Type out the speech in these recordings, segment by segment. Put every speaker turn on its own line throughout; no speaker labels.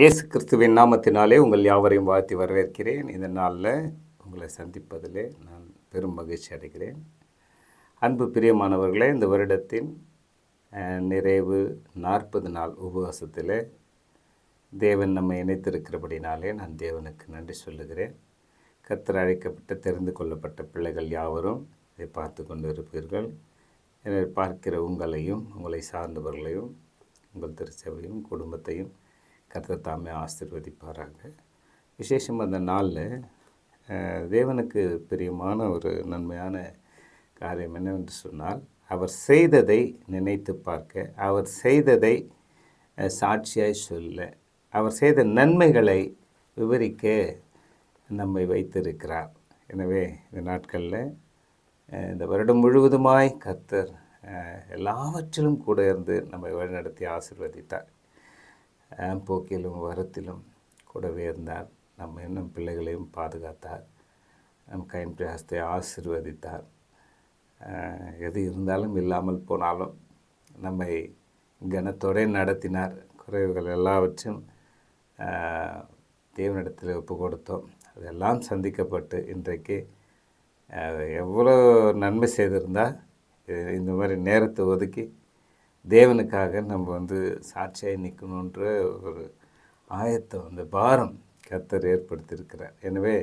இயேசு கிறிஸ்துவின் நாமத்தினாலே உங்கள் யாவரையும் வாழ்த்தி வரவேற்கிறேன். இந்த நாளில் உங்களை சந்திப்பதிலே நான் பெரும் மகிழ்ச்சி அடைகிறேன். அன்பு பிரியமானவர்களே இந்த வருடத்தின் நிறைவு நாற்பது நாள் உபவாசத்தில் தேவன் நம்மை இணைத்திருக்கிறபடினாலே நான் தேவனுக்கு நன்றி சொல்லுகிறேன். கத்தர் அழைக்கப்பட்ட தெரிந்து கொள்ளப்பட்ட பிள்ளைகள் யாவரும் இதை பார்த்து கொண்டு இருப்பீர்கள் எனவே பார்க்கிற உங்களையும் உங்களை சார்ந்தவர்களையும் உங்கள் திருச்சபையும் குடும்பத்தையும் கர்த்தர் தாமே ஆசீர்வதிப்பாராங்க விசேஷம் அந்த நாளில் தேவனுக்கு பிரியமான ஒரு நன்மையான காரியம் என்னவென்று சொன்னால் அவர் செய்ததை நினைத்து பார்க்க அவர் செய்ததை சாட்சியாய் சொல்ல அவர் செய்த நன்மைகளை விவரிக்க நம்மை வைத்திருக்கிறார். எனவே இந்த நாட்களில் இந்த வருடம் முழுவதுமாய் கர்த்தர் எல்லாவற்றிலும் கூட இருந்து நம்மை வழிநடத்தி ஆசீர்வதித்தார். போக்கிலும் வரத்திலும் கூடவே இருந்தார். நம்ம இன்னும் பிள்ளைகளையும் பாதுகாத்தார். நம் கைம்பிராசத்தை ஆசிர்வதித்தார். ஆசீர்வதித்தார் எது இருந்தாலும் இல்லாமல் போனாலும் நம்மை கனத்தோடே நடத்தினார். குறைவுகள் எல்லாவற்றையும் தேவனிடத்தில் ஒப்பு கொடுத்தோம் அதெல்லாம் சந்திக்கப்பட்டு இன்றைக்கு எவ்வளோ நன்மை செய்திருந்தால் இந்த மாதிரி நேரத்தை ஒதுக்கி தேவனுக்காக நம்ம வந்து சாட்சியாக நிற்கணுன்ற ஒரு ஆயத்தம் அந்த பாரம் கத்தர் ஏற்படுத்தியிருக்கிறார். எனவே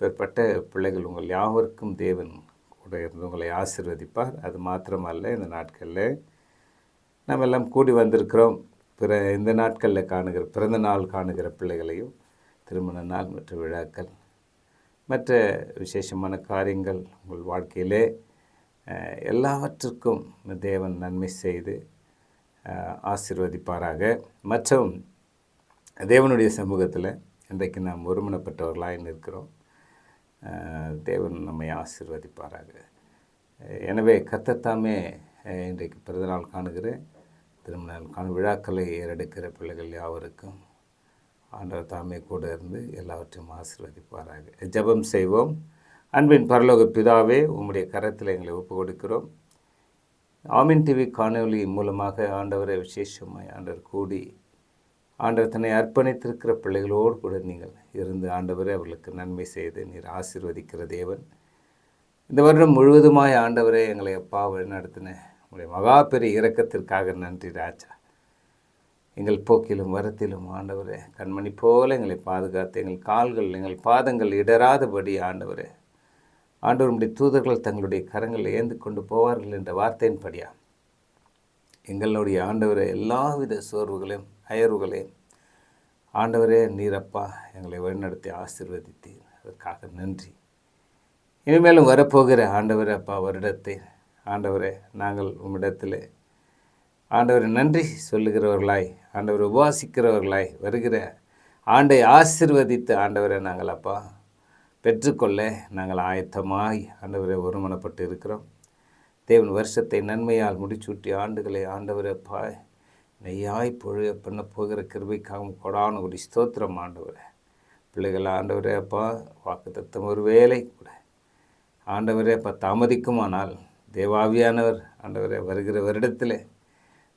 பிற்பட்ட பிள்ளைகள் உங்கள் யாவருக்கும் தேவன் கூட இருந்து உங்களை ஆசிர்வதிப்பார். அது மாத்திரமல்ல இந்த நாட்களில் நம்ம எல்லாம் கூடி வந்திருக்கிறோம். பிற இந்த நாட்களில் காணுகிற பிறந்த நாள் காணுகிற பிள்ளைகளையும் திருமண நாள் மற்ற விழாக்கள் மற்ற விசேஷமான காரியங்கள் உங்கள் வாழ்க்கையிலே எல்லாவற்றுக்கும் தேவன் நன்மை செய்து ஆசிர்வதிப்பாராக ஆசீர்வதிப்பாராக. மற்றும் தேவனுடைய சமூகத்தில் இன்றைக்கு நாம் ஒருமனப்பட்டவர்களாக நிற்கிறோம். தேவன் நம்மை ஆசீர்வதிப்பாராக. எனவே கத்தத்தாமே இன்றைக்கு பிறந்தநாள் காணுகிற திருமண காணும் விழாக்களை ஏறெடுக்கிற பிள்ளைகள் யாவருக்கும் ஆண்டவர் தாமே கூட இருந்து எல்லாவற்றையும் ஆசிர்வதிப்பாராக. ஜெபம் செய்வோம். அன்பின் பரலோக பிதாவே உம்முடைய கரத்தில் எங்களை ஒப்பு கொடுக்கிறோம் ஆமின் டிவி காணொளி மூலமாக ஆண்டவரை விசேஷமாய் ஆண்டவர் கூடி ஆண்டவர் தன்னை அர்ப்பணித்திருக்கிற பிள்ளைகளோடு கூட நீங்கள் இருந்து ஆண்டவரை அவர்களுக்கு நன்மை செய்து நீர் ஆசிர்வதிக்கிற தேவன். இந்த வருடம் முழுவதுமாய் ஆண்டவரே எங்களை அப்பா வழிநடத்தின உங்களுடைய மகா பெரிய இறக்கத்திற்காக நன்றி ராஜா. எங்கள் போக்கிலும் வரத்திலும் ஆண்டவரே கண்மணி போல எங்களை பாதுகாத்து எங்கள் கால்கள் எங்கள் பாதங்கள் இடராதபடி ஆண்டவரே ஆண்டவருடைய தூதர்கள் தங்களுடைய கரங்களை ஏந்து கொண்டு போவார்கள் என்ற வார்த்தையின்படியா? எங்களுடைய ஆண்டவரை எல்லாவித சோர்வுகளையும் அயர்வுகளையும் ஆண்டவரே நீரப்பா எங்களை வழிநடத்தி ஆசிர்வதித்து அதற்காக நன்றி. இனிமேலும் வரப்போகிற ஆண்டவரே அப்பா வருடத்தை ஆண்டவரே நாங்கள் உம்மிடத்தில் ஆண்டவரை நன்றி சொல்லுகிறவர்களாய் ஆண்டவர் உபாசிக்கிறவர்களாய் வருகிற ஆண்டை ஆசிர்வதித்து ஆண்டவரை நாங்கள் அப்பா பெற்றுக்கொள்ள நாங்கள் ஆயத்தமாய் ஆண்டவரை ஒருமனப்பட்டு இருக்கிறோம். தேவன் வருஷத்தை நன்மையால் முடிச்சூட்டி ஆண்டுகளை ஆண்டவரை நெய்யாய் பொழிய பண்ண போகிற கிருபைக்காகவும் கொடான ஒரு ஸ்தோத்திரம் ஆண்டவரை. பிள்ளைகள் ஆண்டவரே அப்பா வாக்கு தத்தம் ஒரு வேலை கூட. ஆண்டவரே அப்பா தாமதிக்குமானால் தேவாவியானவர் ஆண்டவரே வருகிற வருடத்தில்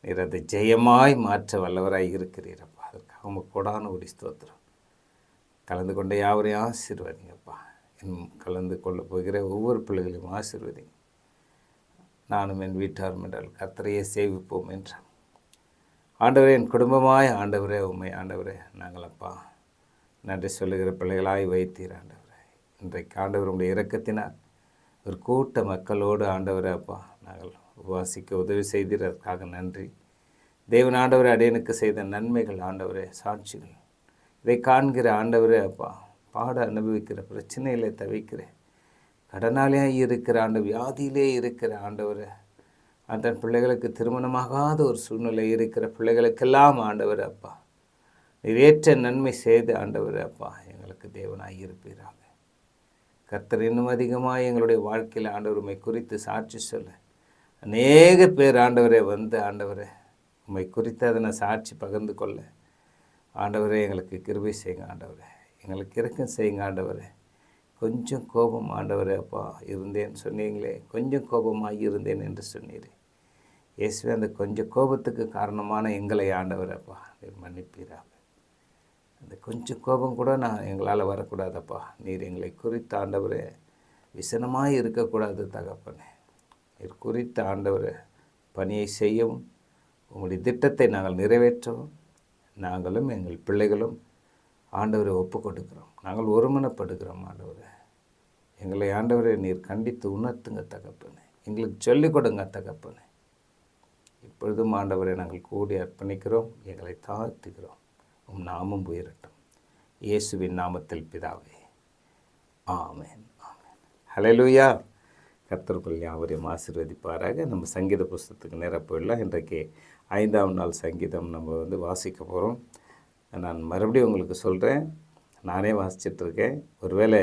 நீர் அதை ஜெயமாய் மாற்ற வல்லவராய் இருக்கிறீரப்பா அதற்காக உங்கள் கொடான ஒரு ஸ்தோத்திரம். கலந்து கொண்ட யாவரையும் ஆசீர்வதிங்கப்பா. இன்னும் கலந்து கொள்ள போகிற ஒவ்வொரு பிள்ளைகளையும் ஆசீர்வதிங்க நானும் என் வீட்டாரும் என்றால் கர்த்தரையே சேவிப்போம் என்றான் ஆண்டவரே என் குடும்பமாய் ஆண்டவரே உண்மை ஆண்டவரே நாங்கள் அப்பா நன்றி சொல்லுகிற பிள்ளைகளாய் வைத்தீர் ஆண்டவரே. இன்றைக்கு ஆண்டவர் உடைய இறக்கத்தினால் ஒரு கூட்ட மக்களோடு ஆண்டவரே அப்பா நாங்கள் உபவாசிக்க உதவி செய்தீர். அதற்காக நன்றி. தேவன் ஆண்டவரே அடையனுக்கு செய்த நன்மைகள் ஆண்டவரே சாட்சிகள். இதை காண்கிற ஆண்டவரே அப்பா பாட அனுபவிக்கிற பிரச்சனையில் தவிக்கிறேன் கடனாளியாக இருக்கிற ஆண்டு வியாதியிலே இருக்கிற ஆண்டவரே. அதன் பிள்ளைகளுக்கு திருமணமாகாத ஒரு சூழ்நிலை இருக்கிற பிள்ளைகளுக்கெல்லாம் ஆண்டவர் அப்பா. நீர் ஏற்ற நன்மை செய்து ஆண்டவர் அப்பா எங்களுக்கு தேவனாக இருப்பீராக. கர்த்தர் இன்னும் அதிகமாக எங்களுடைய வாழ்க்கையில் ஆண்டவர் உண்மை குறித்து சாட்சி சொல்ல. அநேக பேர் ஆண்டவரே வந்து ஆண்டவரே உண்மை குறித்து அதனை சாட்சி பகிர்ந்து கொள்ள. ஆண்டவரே எங்களுக்கு கிருபை செய்யுங்க ஆண்டவரே. எங்களுக்கு இறக்கம் செய்யுங்க ஆண்டவரே. கொஞ்சம் கோபம் ஆண்டவரே அப்பா இருந்தேன் சொன்னீங்களே. கொஞ்சம் கோபமாக இருந்தேன் என்று சொன்னீரே. இயேசுவே அந்த கொஞ்சம் கோபத்துக்கு காரணமான எங்களை ஆண்டவரப்பா நீர் மன்னிப்பீராக. அந்த கொஞ்சம் கோபம் கூட நான் எங்களால் வரக்கூடாதப்பா. நீர் எங்களை குறித்த ஆண்டவரே விசனமாக இருக்கக்கூடாது தகப்பனே. நீர் குறித்த ஆண்டவரே பணியை செய்யவும் உங்களுடைய திட்டத்தை நாங்கள் நிறைவேற்றவும் நாங்களும் எங்கள் பிள்ளைகளும் ஆண்டவரை ஒப்பு கொடுக்கிறோம் நாங்கள் ஒருமனப்படுகிறோம் ஆண்டவரை. எங்களை ஆண்டவரை நீர் கண்டித்து உணர்த்துங்க தகப்பனே. எங்களுக்கு சொல்லிக் கொடுங்க தகப்பனே. இப்பொழுதும் ஆண்டவரை நாங்கள் கூடி அர்ப்பணிக்கிறோம் எங்களை தாழ்த்துகிறோம். உம் நாமம் உயரட்டும். இயேசுவின் நாமத்தில் பிதாவே. ஆமேன் ஆமேன். ஹலலூயா கர்த்தருக்குள் யாவரையும் ஆசீர்வதிப்பாராக. நம்ம சங்கீத புஸ்தகத்துக்கு நேராக போயிடலாம். இன்றைக்கு ஐந்தாம் நாள் சங்கீதம் நம்ம வந்து வாசிக்க போகிறோம் நான் மறுபடியும் உங்களுக்கு சொல்கிறேன் நானே வாசிச்சிட்ருக்கேன் ஒருவேளை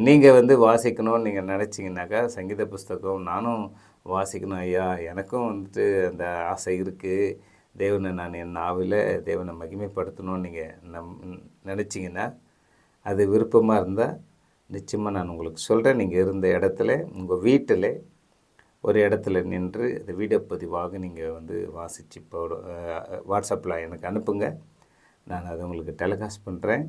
நீங்கள் வந்து வாசிக்கணும்னு நீங்கள் நினச்சிங்கனாக்கா சங்கீத புஸ்தகம் நானும் வாசிக்கணும் ஐயா. எனக்கும் வந்துட்டு அந்த ஆசை இருக்குது தேவனை நான் என் நாவில் தேவனை மகிமைப்படுத்தணும்னு நீங்கள் நம் நினச்சிங்கன்னா அது விருப்பமாக இருந்தால் நிச்சயமாக நான் உங்களுக்கு சொல்கிறேன் நீங்கள் இருந்த இடத்துல உங்கள் வீட்டில் ஒரு இடத்துல நின்று அந்த வீடியோ பதிவாக நீங்கள் வந்து வாசித்து போட வாட்ஸ்அப்பில் எனக்கு அனுப்புங்க. நான் அதை உங்களுக்கு டெலிகாஸ்ட் பண்ணுறேன்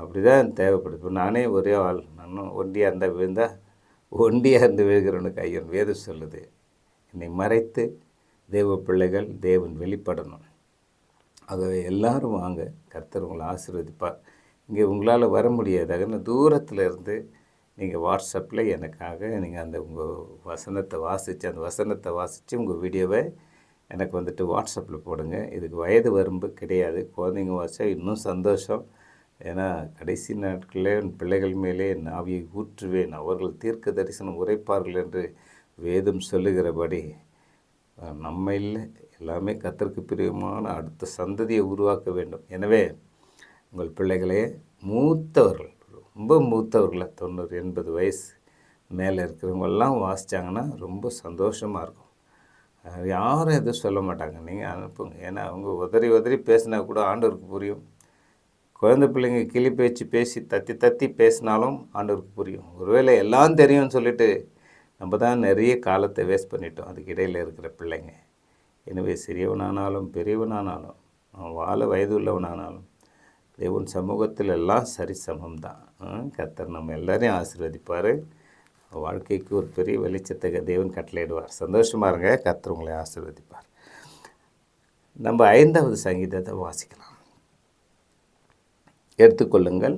அப்படி தான் தேவைப்படுது. இப்போ நானே ஒரே ஆள். நானும் ஒண்டியாக இருந்தால் விழுந்தால் ஒண்டியாக இருந்து விழுகிறவனுக்கு ஐயன் வேதம் சொல்லுது. என்னை மறைத்து தேவ பிள்ளைகள் தேவன் வெளிப்படணும். ஆகவே எல்லாரும் வாங்க. கர்த்தர் உங்களை ஆசீர்வதிப்பார். இங்கே உங்களால் வர முடியாது? அகன தூரத்தில் இருந்து நீங்கள் வாட்ஸ்அப்பில் எனக்காக நீங்கள் அந்த உங்கள் வசனத்தை வாசித்து அந்த வசனத்தை வாசித்து உங்கள் வீடியோவை எனக்கு வந்துட்டு வாட்ஸ்அப்பில் போடுங்க. இதுக்கு வயது வரம்பு கிடையாது. குழந்தைங்க வாசித்தா இன்னும் சந்தோஷம். ஏன்னா கடைசி நாட்களில் என் பிள்ளைகள் மேலே என் ஆவியை ஊற்றுவேன். அவர்கள் தீர்க்க தரிசனம் உரைப்பார்கள் என்று வேதம் சொல்லுகிறபடி நம்ம இல்லை எல்லாமே கத்திற்கு பிரியமான அடுத்த சந்ததியை உருவாக்க வேண்டும். எனவே உங்கள் பிள்ளைகளே மூத்தவர்கள் ரொம்ப மூத்தவர்களை தொண்ணூறு எண்பது வயசு மேலே இருக்கிறவங்கெல்லாம் வாசித்தாங்கன்னா ரொம்ப சந்தோஷமாக இருக்கும். யாரும் எதுவும் சொல்ல மாட்டாங்க. நீங்கள் அனுப்புங்க. ஏன்னா அவங்க உதறி உதறி பேசினா கூட ஆண்டவருக்கு புரியும். குழந்தை பிள்ளைங்க கிளி பேச்சு பேசி தத்தி தத்தி பேசினாலும் ஆண்டவருக்கு புரியும். ஒருவேளை எல்லாம் தெரியும்னு சொல்லிட்டு நம்ம தான் நிறைய காலத்தை வேஸ்ட் பண்ணிட்டோம். அதுக்கு இடையில் இருக்கிற பிள்ளைங்க. எனவே சிறியவனானாலும் பெரியவனானாலும் அவன் வாழ வயது உள்ளவனானாலும் தேவன் சமூகத்தில் எல்லாம் சரிசமம் தான் கத்தர் நம்ம எல்லாரையும் ஆசீர்வதிப்பார். வாழ்க்கைக்கு ஒரு பெரிய வெளிச்சத்தை தேவன் கட்டளையிடுவார். சந்தோஷமாக இருங்க கத்தர் உங்களை ஆசீர்வதிப்பார். நம்ம ஐந்தாவது சங்கீதத்தை வாசிக்கலாம். எடுத்துக்கொள்ளுங்கள்.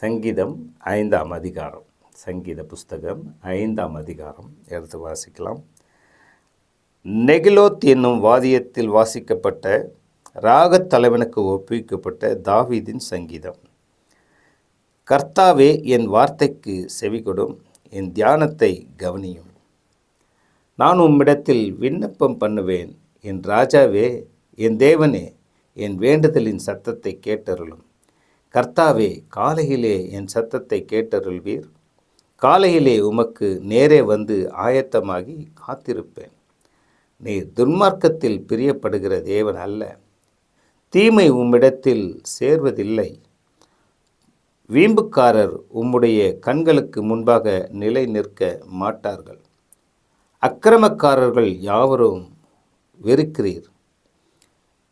சங்கீதம் ஐந்தாம் அதிகாரம். சங்கீத புஸ்தகம் ஐந்தாம் அதிகாரம். எடுத்து வாசிக்கலாம். நெகிலோத் என்னும் வாதியத்தில் வாசிக்கப்பட்ட ராகத் தலைவனுக்கு ஒப்புவிக்கப்பட்ட தாவீதின் சங்கீதம். கர்த்தாவே என் வார்த்தைக்கு செவிகொடும் என் தியானத்தை கவனியும். நான் உம்மிடத்தில் விண்ணப்பம் பண்ணுவேன் என் ராஜாவே என் தேவனே என் வேண்டுதலின் சத்தத்தை கேட்டருளும். கர்த்தாவே காலையிலே என் சத்தத்தை கேட்டருள்வீர். காலையிலே உமக்கு நேரே வந்து ஆயத்தமாகி காத்திருப்பேன். நீர் துன்மார்க்கத்தில் பிரியப்படுகிற தேவன் அல்ல. தீமை உம்மிடத்தில் சேர்வதில்லை. வீம்புக்காரர் உம்முடைய கண்களுக்கு முன்பாக நிலை நிற்க மாட்டார்கள். அக்கிரமக்காரர்கள் யாவரும் வெறுக்கிறீர்.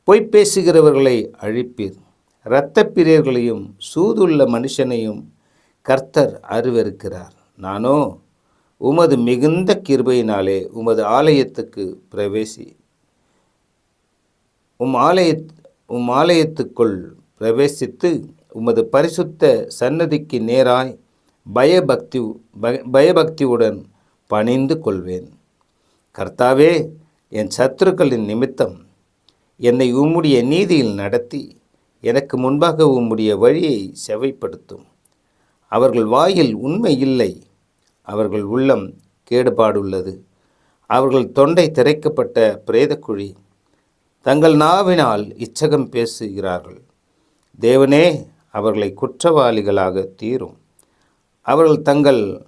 பொய் பேசுகிறவர்களை அழிப்பீர். இரத்தப்பிரியர்களையும் சூதுள்ள மனுஷனையும் கர்த்தர் அருவருக்கிறார். நானோ உமது மிகுந்த கிருபையினாலே உமது ஆலயத்துக்கு பிரவேசி உம் ஆலய உம் ஆலயத்துக்குள் பிரவேசித்து உமது பரிசுத்த சன்னதிக்கு நேராய் பயபக்தி பயபக்தியுடன் பணிந்து கொள்வேன். கர்த்தாவே என் சத்துருக்களின் நிமித்தம் என்னை உம்முடைய நீதியில் நடத்தி எனக்கு முன்பாக உம்முடைய வழியை செவைப்படுத்தும். அவர்கள் வாயில் உண்மை இல்லை அவர்கள் உள்ளம் கேடுபாடுள்ளது. அவர்கள் தொண்டை திரைக்கப்பட்ட பிரேதக்குழி தங்கள் நாவினால் இச்சகம் பேசுகிறார்கள். தேவனே அவர்களை குற்றவாளிகளாக தீரும். அவர்கள் தங்கள்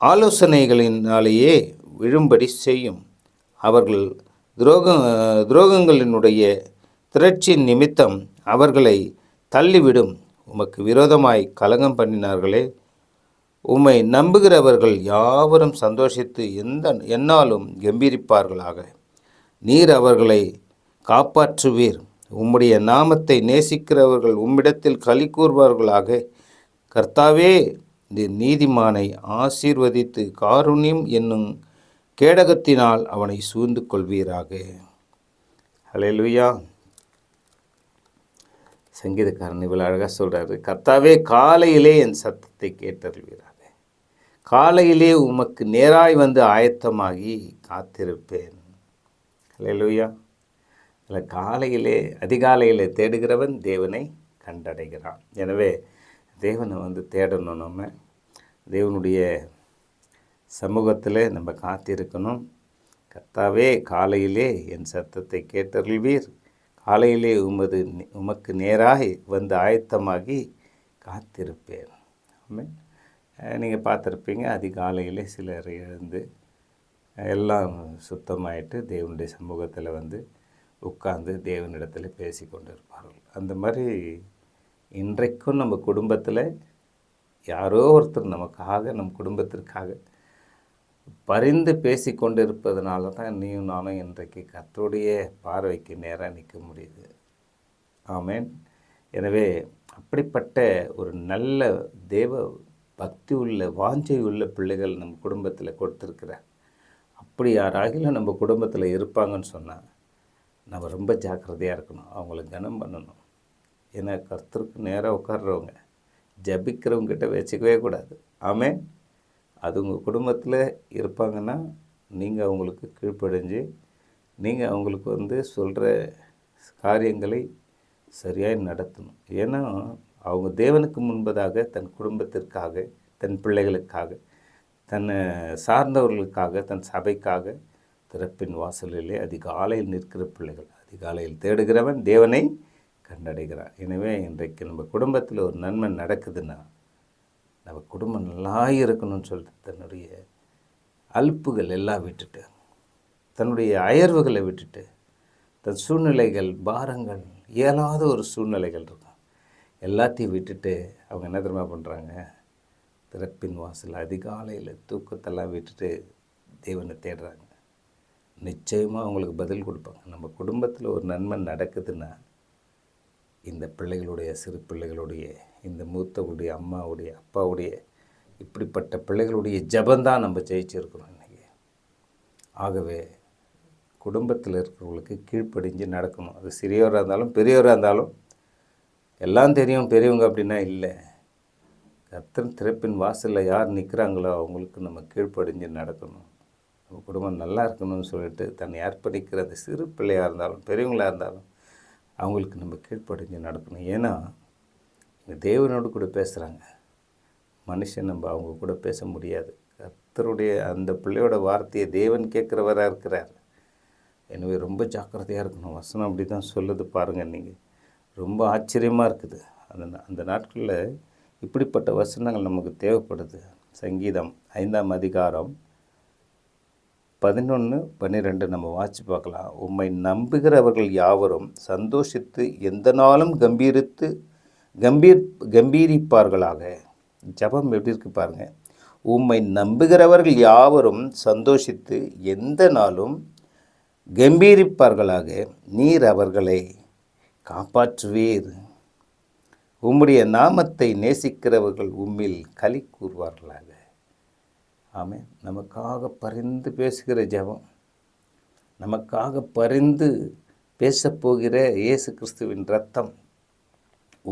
ஆலோசனைகளினாலேயே விழும்படி செய்யும். அவர்கள் துரோக துரோகங்களினுடைய திரட்சியின் நிமித்தம் அவர்களை தள்ளிவிடும். உமக்கு விரோதமாய் கலகம் பண்ணினார்களே. உம்மை நம்புகிறவர்கள் யாவரும் சந்தோஷித்து எந்த என்னாலும் கம்பீரிப்பார்களாக. நீர் அவர்களை காப்பாற்றுவீர். உம்முடைய நாமத்தை நேசிக்கிறவர்கள் உம்மிடத்தில் களி கூறுவார்களாக. கர்த்தாவே நீதிமானை ஆசீர்வதித்து காருண்யம் என்னும் கேடகத்தினால் அவனை சூழ்ந்து கொள்வீராக. ஹalleluya. சங்கீதக்காரன் இவ்வளோ அழகாக சொல்கிறாரு கர்த்தாவே காலையிலே என் சத்தத்தை கேட்டறிவீராக காலையிலே உமக்கு நேராய் வந்து ஆயத்தமாகி காத்திருப்பேன். ஹalleluya இல்லை காலையிலே அதிகாலையிலே தேடுகிறவன் தேவனை கண்டடைகிறான். எனவே தேவனை வந்து தேடணும் நம்ம. தேவனுடைய சமூகத்தில் நம்ம காத்திருக்கணும். கர்த்தாவே காலையிலே என் சத்தத்தை கேட்டருள்வீர். காலையிலே உமது உமக்கு நேராக வந்து ஆயத்தமாகி காத்திருப்பேன். நீங்கள் பார்த்துருப்பீங்க அதிகாலையிலே சிலர் எழுந்து எல்லாம் சுத்தமாயிட்டு தேவனுடைய சமூகத்தில் வந்து உட்கார்ந்து தேவனிடத்தில் பேசி கொண்டு இருப்பார்கள் அந்த மாதிரி இன்றைக்கும் நம்ம குடும்பத்தில் யாரோ ஒருத்தர் நமக்காக நம் குடும்பத்திற்காக பரிந்து பேசி கொண்டு இருப்பதனால தான் நீயும் நானும் இன்றைக்கு கத்தோடைய பார்வைக்கு நேராக நிற்க முடியுது. ஆமேன். எனவே அப்படிப்பட்ட ஒரு நல்ல தேவ பக்தி உள்ள வாஞ்சை உள்ள பிள்ளைகள் நம் குடும்பத்தில் கொடுத்துருக்கிறார் அப்படி யாராகிலும் நம்ம குடும்பத்தில் இருப்பாங்கன்னு சொன்னால் நம்ம ரொம்ப ஜாக்கிரதையாக இருக்கணும். அவங்கள கனம் பண்ணணும். ஏன்னா கர்த்தருக்கு நேராக உட்காடுறவங்க ஜபிக்கிறவங்ககிட்ட வச்சுக்கவே கூடாது. ஆமே அது உங்கள் குடும்பத்தில் இருப்பாங்கன்னா நீங்கள் அவங்களுக்கு கீழ்ப்படைஞ்சு நீங்கள் அவங்களுக்கு வந்து சொல்கிற காரியங்களை சரியாக நடத்தணும். ஏன்னா அவங்க தேவனுக்கு முன்பதாக தன் குடும்பத்திற்காக தன் பிள்ளைகளுக்காக தன்னை சார்ந்தவர்களுக்காக தன் சபைக்காக திறப்பின் வாசலிலே அதிகாலையில் நிற்கிற பிள்ளைகள் அதிகாலையில் தேடுகிறவன் தேவனை கண்டடைகிறான் எனவே இன்றைக்கு நம்ம குடும்பத்தில் ஒரு நன்மை நடக்குதுன்னா நம்ம குடும்பம் நல்லா இருக்கணும்னு சொல்லிட்டு தன்னுடைய அல்ப்புகள் எல்லாம் விட்டுட்டு தன்னுடைய அயர்வுகளை விட்டுட்டு தன் சூழ்நிலைகள் பாரங்கள் இயலாத ஒரு சூழ்நிலைகள் இருக்கும். எல்லாத்தையும் விட்டுட்டு அவங்க என்ன தெரியுமா பண்ணுறாங்க திறப்பின் வாசல் அதிகாலையில் தூக்கத்தெல்லாம் விட்டுட்டு தேவனை தேடுறாங்க. நிச்சயமாக அவங்களுக்கு பதில் கொடுப்பாங்க. நம்ம குடும்பத்தில் ஒரு நன்மை நடக்குதுன்னா இந்த பிள்ளைகளுடைய சிறு பிள்ளைகளுடைய இந்த மூத்தவுடைய அம்மாவுடைய அப்பாவுடைய இப்படிப்பட்ட பிள்ளைகளுடைய ஜபந்தான் நம்ம ஜெயிச்சிருக்கிறோம் இன்றைக்கி ஆகவே குடும்பத்தில் இருக்கிறவங்களுக்கு கீழ்ப்படிஞ்சு நடக்கணும். அது சிறியவராக இருந்தாலும் பெரியவராக இருந்தாலும் எல்லாம் தெரியும். பெரியவங்க அப்படின்னா இல்லை. கர்த்தன் திறப்பின் வாசலில் யார் நிற்கிறாங்களோ அவங்களுக்கு நம்ம கீழ்ப்படிஞ்சு நடக்கணும். நம்ம குடும்பம் நல்லா இருக்கணும்னு சொல்லிட்டு தன்னை அர்ப்பணிக்கிற அந்த சிறு பிள்ளையாக இருந்தாலும் பெரியவங்களாக இருந்தாலும் அவங்களுக்கு நம்ம கீழ்ப்படிஞ்சு நடக்கணும். ஏன்னா தேவனோடு கூட பேசுகிறாங்க மனுஷன் நம்ம அவங்க கூட பேச முடியாது. கர்த்தருடைய அந்த பிள்ளையோட வார்த்தையை தேவன் கேட்குறவராக இருக்கிறார். எனவே ரொம்ப ஜாக்கிரதையாக இருக்கணும். வசனம் அப்படி தான் சொல்லுது பாருங்கள் நீங்கள் ரொம்ப ஆச்சரியமாக இருக்குது. அந்த அந்த நாட்களில் இப்படிப்பட்ட வசனங்கள் நமக்கு தேவைப்படுது. சங்கீதம் ஐந்தாம் அதிகாரம் பதினொன்று பன்னிரெண்டு நம்ம வாட்சி பார்க்கலாம். உம்மை நம்புகிறவர்கள் யாவரும் சந்தோஷித்து எந்த நாளும் கம்பீரித்து கம்பீர் கம்பீரிப்பார்களாக? ஜபம் எப்படி இருக்கு பாருங்க. உம்மை நம்புகிறவர்கள் யாவரும் சந்தோஷித்து எந்த நாளும் கம்பீரிப்பார்களாக? நீர் அவர்களை காப்பாற்றுவீர். உம்முடைய நாமத்தை நேசிக்கிறவர்கள் உம்மில் களி கூறுவார்களாக. ஆமே நமக்காக பரிந்து பேசுகிற ஜெபம். நமக்காக பரிந்து பேசப்போகிற இயேசு கிறிஸ்துவின் ரத்தம்.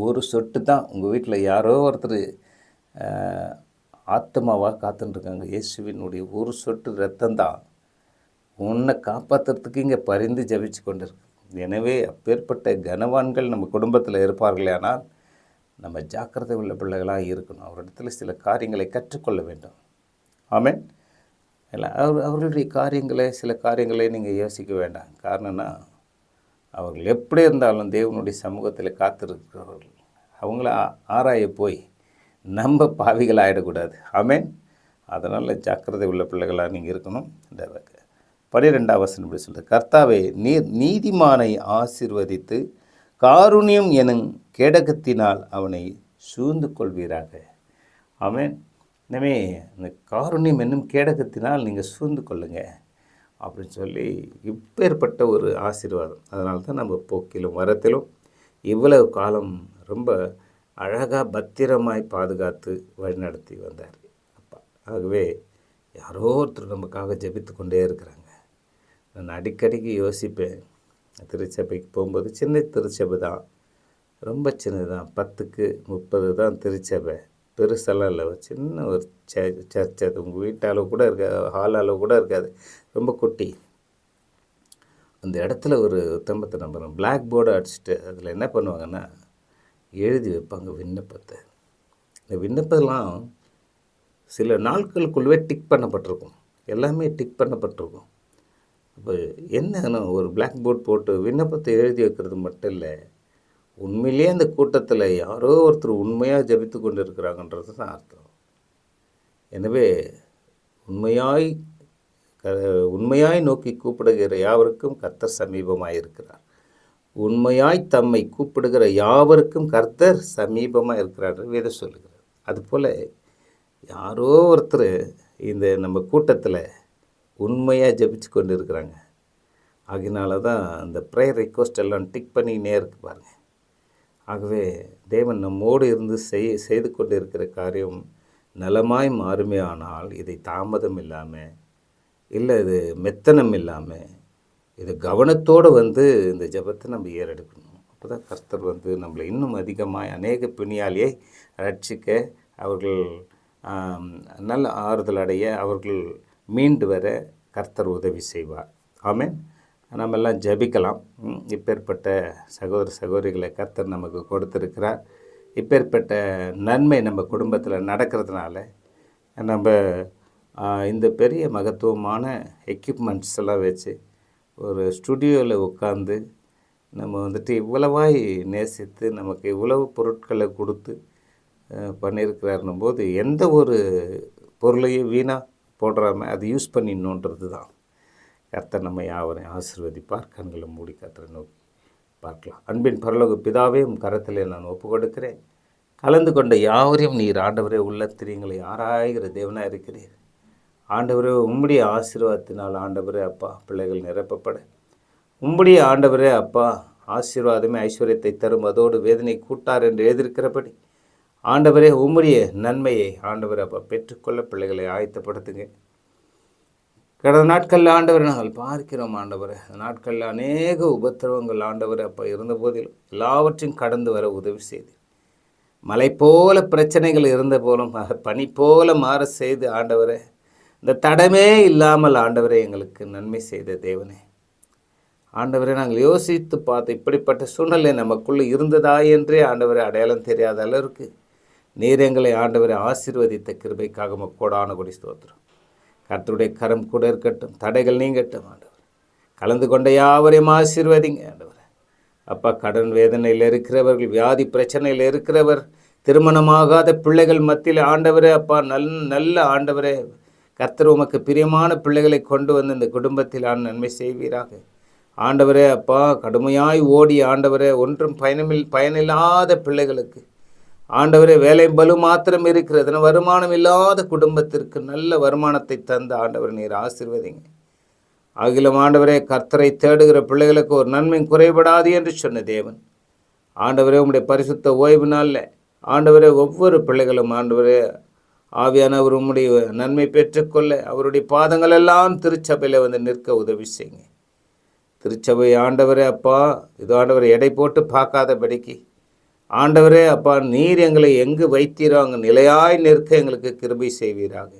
ஒரு சொட்டு தான். உங்கள் வீட்டில் யாரோ ஒருத்தர் ஆத்மாவாக காத்துட்டுருக்காங்க இயேசுவினுடைய ஒரு சொட்டு ரத்தம் தான். உன்னை காப்பாற்றுறதுக்கு இங்கே பரிந்து ஜபிச்சு கொண்டிருக்கு. எனவே அப்பேற்பட்ட கனவான்கள் நம்ம குடும்பத்தில் இருப்பார்களே ஆனால் நம்ம ஜாக்கிரதை உள்ள பிள்ளைகளாக இருக்கணும். அவரிடத்தில் சில காரியங்களை கற்றுக்கொள்ள வேண்டும். ஆமேன். இல்லை அவர் அவர்களுடைய காரியங்களை சில காரியங்களை நீங்கள் யோசிக்க வேண்டாம். காரணம்னா அவர்கள் எப்படி இருந்தாலும் தேவனுடைய சமூகத்தில் காத்திருக்கிறவர்கள். அவங்கள ஆ- ஆராய போய் நம்ம பாவிகள் ஆகிடக்கூடாது ஆமேன். அதனால் ஜாக்கிரதை உள்ள பிள்ளைகளாக நீங்கள் இருக்கணும். இந்த பனிரெண்டாம் வசனம் இப்படி சொல்கிறது கர்த்தாவே நீர் நீதிமானை ஆசிர்வதித்து காருண்யம் எனும் கேடகத்தினால் அவனை சூழ்ந்து கொள்வீராக. அவன் எனவே இந்த காருண்யம் என்னும் கேடகத்தினால் நீங்கள் சூழ்ந்து கொள்ளுங்க அப்படின்னு சொல்லி இப்பேற்பட்ட ஒரு ஆசீர்வாதம். அதனால தான் நம்ம போக்கிலும் வரத்திலும் இவ்வளவு காலம் ரொம்ப அழகாக பத்திரமாய் பாதுகாத்து வழிநடத்தி வந்தார் அப்பா. ஆகவே யாரோ ஒருத்தர் நமக்காக ஜெபித்து கொண்டே இருக்கிறாங்க. நான் அடிக்கடிக்கு யோசிப்பேன் திருச்சபைக்கு போகும்போது சின்ன திருச்சபை தான். ரொம்ப சின்னது தான் பத்துக்கு முப்பது தான் திருச்சபை. பெருசெல்லாம் இல்லை ஒரு சின்ன ஒரு ச சர்ச் அது. உங்கள் வீட்டு கூட இருக்காது ஹால் அளவு கூட இருக்காது. ரொம்ப குட்டி. அந்த இடத்துல ஒரு தம்பத்தை நம்புகிறோம் பிளாக் போர்டை அடிச்சுட்டு அதில் என்ன பண்ணுவாங்கன்னா எழுதி வைப்பாங்க விண்ணப்பத்தை. இந்த விண்ணப்பம்லாம் சில நாட்களுக்குள்ளவே டிக் பண்ணப்பட்டிருக்கும். எல்லாமே டிக் பண்ணப்பட்டிருக்கும். இப்போ என்னன்னா ஒரு பிளாக் போர்ட் போட்டு விண்ணப்பத்தை எழுதி வைக்கிறது மட்டும் இல்லை உண்மையிலேயே அந்த கூட்டத்தில் யாரோ ஒருத்தர் உண்மையாக ஜெபித்து கொண்டு இருக்கிறாங்கன்றது தான் அர்த்தம். எனவே உண்மையாய் க உண்மையாய் நோக்கி கூப்பிடுகிற யாவருக்கும் கர்த்தர் சமீபமாக இருக்கிறார் உண்மையாய் தம்மை கூப்பிடுகிற யாவருக்கும் கர்த்தர் சமீபமாக இருக்கிறார் வேத சொல்லுகிறார் அதுபோல் யாரோ ஒருத்தர் இந்த நம்ம கூட்டத்தில் உண்மையாக ஜெபிச்சு கொண்டு இருக்கிறாங்க ஆகினால தான் அந்த ப்ரேயர் ரெக்வஸ்ட் எல்லாம் டிக் பண்ணினே இருக்கு பாருங்கள் ஆகவே தேவன் நம்மோடு இருந்து செய் செய்து கொண்டு இருக்கிற காரியம் நலமாய் மாறுமே ஆனால் இதை தாமதம் இல்லாமல் இல்லை இது மெத்தனம் இல்லாமல் இது கவனத்தோடு வந்து இந்த ஜெபத்தை நம்ம ஏறெடுக்கணும். அப்போ தான் கர்த்தர் வந்து நம்மளை இன்னும் அதிகமாக அநேக பிணியாளியை ரட்சிக்க அவர்கள் நல்ல ஆறுதல் அடைய அவர்கள் மீண்டு வர கர்த்தர் உதவி செய்வார். ஆமேன். நம்ம எல்லாம் ஜெபிக்கலாம் இப்பேற்பட்ட சகோதர சகோதரிகளை கர்த்தர் நமக்கு கொடுத்துருக்கிறார். இப்பேற்பட்ட நன்மை நம்ம குடும்பத்தில் நடக்கிறதுனால நம்ம இந்த பெரிய மகத்துவமான எக்யூப்மெண்ட்ஸ் எல்லாம் வச்சு ஒரு ஸ்டுடியோவில் உட்காந்து நம்ம வந்துட்டு இவ்வளவாய் நேசித்து நமக்கு இவ்வளவு பொருட்களை கொடுத்து பண்ணியிருக்கிறாருன்னும் போது எந்த ஒரு பொருளையும் வீணாக போடுறாம அது யூஸ் பண்ணிடணுன்றது தான் கர்த்தர் நம்ம யாவரையும் ஆசிர்வதிப்பார். கண்களை மூடி கர்த்தரை நோக்கி பார்க்கலாம். அன்பின் பரலோக பிதாவே உன் கரத்தில் நான் ஒப்பு கொடுக்கிறேன் கலந்து கொண்ட யாவரையும் நீர் ஆண்டவரே உள்ள திரியங்களை ஆராய்கிற தேவனாக இருக்கிறீர். ஆண்டவரே உம்முடைய ஆசீர்வாதத்தினால் ஆண்டவரே அப்பா பிள்ளைகள் நிரப்பப்பட. உம்முடைய ஆண்டவரே அப்பா ஆசீர்வாதமே ஐஸ்வர்யத்தை தரும். அதோடு வேதனை கூட்டார் என்று எழுதியிருக்கிறபடி ஆண்டவரே உம்முடைய நன்மையை ஆண்டவர் அப்போ பெற்றுக்கொள்ள பிள்ளைகளை ஆயத்தப்படுத்துங்க. கடந்த நாட்களில் ஆண்டவரை நாங்கள் பார்க்கிறோம் ஆண்டவரை. அந்த நாட்களில் அநேக உபத்திரவங்கள் ஆண்டவர் அப்போ இருந்த போதிலும் எல்லாவற்றையும் கடந்து வர உதவி செய்து மலை போல பிரச்சனைகள் இருந்த போலும் பனி போல மாற செய்து ஆண்டவரை இந்த தடமே இல்லாமல் ஆண்டவரை எங்களுக்கு நன்மை செய்த தேவனே. ஆண்டவரை நாங்கள் யோசித்து பார்த்து இப்படிப்பட்ட சூழ்நிலை நமக்குள்ளே இருந்ததா என்றே ஆண்டவரை அடையாளம் தெரியாத அளவிற்கு நீர் எங்களை ஆண்டவரை ஆசீர்வதித்த கிருபைக்காக மக்கோடான கொடி ஸ்தோத்திரம். கர்த்தருடைய கரம் கூட இருக்கட்டும் தடைகள் நீங்கட்டும் ஆண்டவர். கலந்து கொண்ட யாவரையும் ஆசீர்வதிங்க ஆண்டவர். அப்பா கடன் வேதனையில் இருக்கிறவர்கள் வியாதி பிரச்சனையில் இருக்கிறவர் திருமணமாகாத பிள்ளைகள் மத்தியில் ஆண்டவரே அப்பா நல் நல்ல ஆண்டவரே. கர்த்தர் உமக்கு பிரியமான பிள்ளைகளை கொண்டு வந்து இந்த குடும்பத்தில் ஆண் நன்மை செய்வீராக. ஆண்டவரே அப்பா கடுமையாய் ஓடி ஆண்டவரே ஒன்றும் பயனமில் பயனில்லாத பிள்ளைகளுக்கு ஆண்டவரே வேலை பலு மாத்திரம் இருக்கிறது. வருமானம் இல்லாத குடும்பத்திற்கு நல்ல வருமானத்தை தந்த ஆண்டவர் நீர் ஆசிர்வதிங்க. அகிலம் ஆண்டவரே கர்த்தரை தேடுகிற பிள்ளைகளுக்கு ஒரு நன்மை குறைபடாது என்று சொன்ன தேவன். ஆண்டவரே உங்களுடைய பரிசுத்த ஓய்வு நாளில் ஆண்டவரே ஒவ்வொரு பிள்ளைகளும் ஆண்டவரே ஆவியானவர் உம்முடைய நன்மை பெற்றுக்கொள்ள அவருடைய பாதங்கள் எல்லாம் திருச்சபையில் வந்து நிற்க உதவி செய்யுங்க. திருச்சபை ஆண்டவரே அப்பா இது ஆண்டவரை எடை போட்டு பார்க்காதபடிக்கு ஆண்டவரே அப்பா நீர் எங்களை எங்கு வைத்தீரோ அங்கே நிலையாய் நிற்க எங்களுக்கு கிருபை செய்வீராக.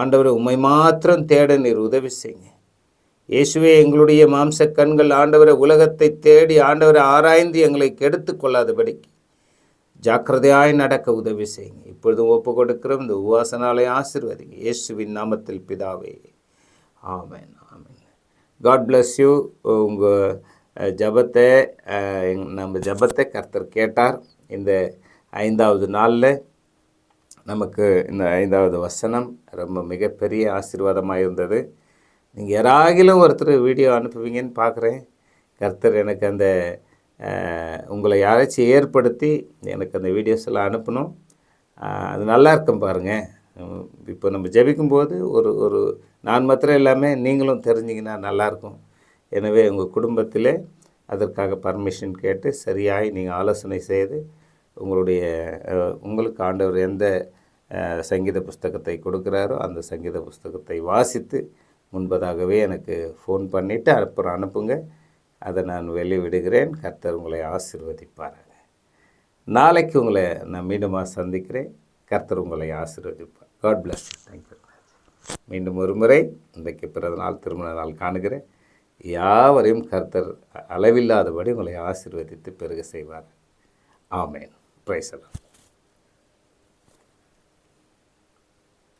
ஆண்டவரை உம்மை மாத்திரம் தேட நீர் உதவி செய்யுங்க. இயேசுவே எங்களுடைய மாம்ச கண்கள் ஆண்டவரை உலகத்தை தேடி ஆண்டவரை ஆராய்ந்து எங்களை கெடுத்து கொள்ளாதபடிக்கு ஜாக்கிரதையாய் நடக்க உதவி செய்யுங்க. இப்பொழுதும் ஒப்பு கொடுக்கிறோம் இந்த உவாசனாலை ஆசிர்வதிங்க. இயேசுவின் நாமத்தில் பிதாவே. Amen amen. God bless you உங்கள் ஜபத்தை நம்ம ஜபத்தை கர்த்தர் கேட்டார். இந்த ஐந்தாவது நாளில் நமக்கு இந்த ஐந்தாவது வசனம் ரொம்ப மிகப்பெரிய ஆசீர்வாதமாக இருந்தது. நீங்கள் யாராகிலும் ஒருத்தர் வீடியோ அனுப்புவீங்கன்னு பார்க்குறேன் கர்த்தர் எனக்கு அந்த உங்களை யாராச்சும் ஏற்படுத்தி எனக்கு அந்த வீடியோஸ் எல்லாம் அனுப்பணும். அது நல்லா இருக்கும் பாருங்கள் இப்போ நம்ம ஜெபிக்கும்போது ஒரு ஒரு நான் மாத்திரம் எல்லாமே நீங்களும் தெரிஞ்சிங்கன்னா நல்லாயிருக்கும் எனவே உங்கள் குடும்பத்திலே அதற்காக பர்மிஷன் கேட்டு சரியாய் நீங்கள் ஆலோசனை செய்து உங்களுடைய உங்களுக்கு ஆண்டவர் எந்த சங்கீத புஸ்தகத்தை கொடுக்குறாரோ அந்த சங்கீத புஸ்தகத்தை வாசித்து முன்பதாகவே எனக்கு ஃபோன் பண்ணிவிட்டு அப்புறம் அனுப்புங்க. அதை நான் வெளிவிடுகிறேன் கர்த்தர் உங்களை ஆசீர்வதிப்பாராங்க நாளைக்கு உங்களை நான் மீண்டுமாக சந்திக்கிறேன். கர்த்தர் உங்களை ஆசீர்வதிப்பார். காட் பிளஸ் தேங்க்யூ மீண்டும் ஒரு முறை இன்றைக்கு பிறந்த நாள் திருமண நாள் காணுகிறேன். யாவரையும் கர்த்தர் அளவில்லாதபடி உங்களை ஆசீர்வதித்து பெருக செய்வார். ஆமேன். பிரைசலாம்